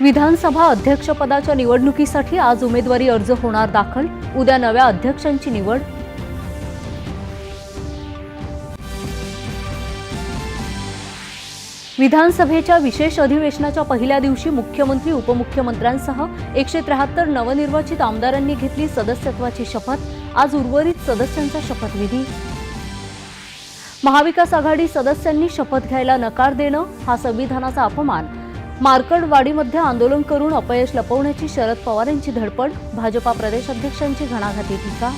विधानसभा अध्यक्षपदाच्या निवडणुकीसाठी आज उमेदवारी अर्ज होणार दाखल. उद्या नव्या अध्यक्षांची निवड. विधानसभेच्या विशेष अधिवेशनाच्या पहिल्या दिवशी मुख्यमंत्री उपमुख्यमंत्र्यांसह एकशे त्र्याहत्तर नवनिर्वाचित आमदारांनी घेतली सदस्यत्वाची शपथ. आज उर्वरित सदस्यांचा शपथविधी. महाविकास आघाडी सदस्यांनी शपथ घ्यायला नकार देणं हा संविधानाचा अपमान. मार्कडवाडीमध्ये आंदोलन करून अपयश लपवण्याची शरद पवार यांची धडपड भाजपा प्रदेशाध्यक्षांची घणाघाती टीका.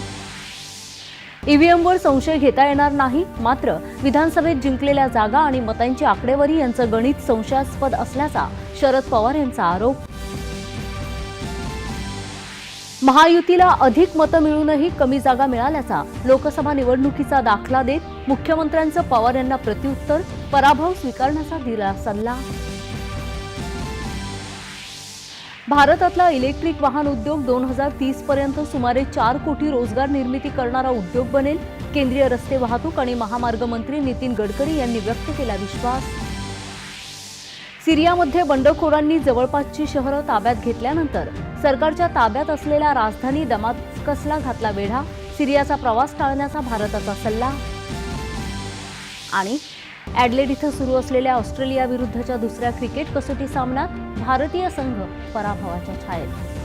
ईव्हीएमवर संशय घेता येणार नाही मात्र विधानसभेत जिंकलेल्या जागा आणि मतांची आकडेवारी यांचं गणित संशयास्पद असल्याचा शरद पवार यांचा आरोप. महायुतीला अधिक मतं मिळूनही कमी जागा मिळाल्याचा लोकसभा निवडणुकीचा दाखला देत मुख्यमंत्र्यांचं पवार यांना प्रत्युत्तर पराभव स्वीकारण्याचा दिला सल्ला. भारतातला इलेक्ट्रिक वाहन उद्योग दोन हजार तीस पर्यंत सुमारे चार कोटी रोजगार निर्मिती करणारा उद्योग बनेल. केंद्रीय रस्ते वाहतूक आणि महामार्ग मंत्री नितीन गडकरी यांनी व्यक्त केला विश्वास. सिरियामध्ये बंडखोरांनी जवळपासची शहरं ताब्यात घेतल्यानंतर सरकारच्या ताब्यात असलेल्या राजधानी दमास्कसला घातला वेढा. सिरियाचा प्रवास टाळण्याचा भारताचा सल्ला. आणि ॲडलेड इथं सुरू असलेल्या ऑस्ट्रेलियाविरुद्धच्या दुसऱ्या क्रिकेट कसोटी सामन्यात भारतीय संघ पराभवाच्या छायेत.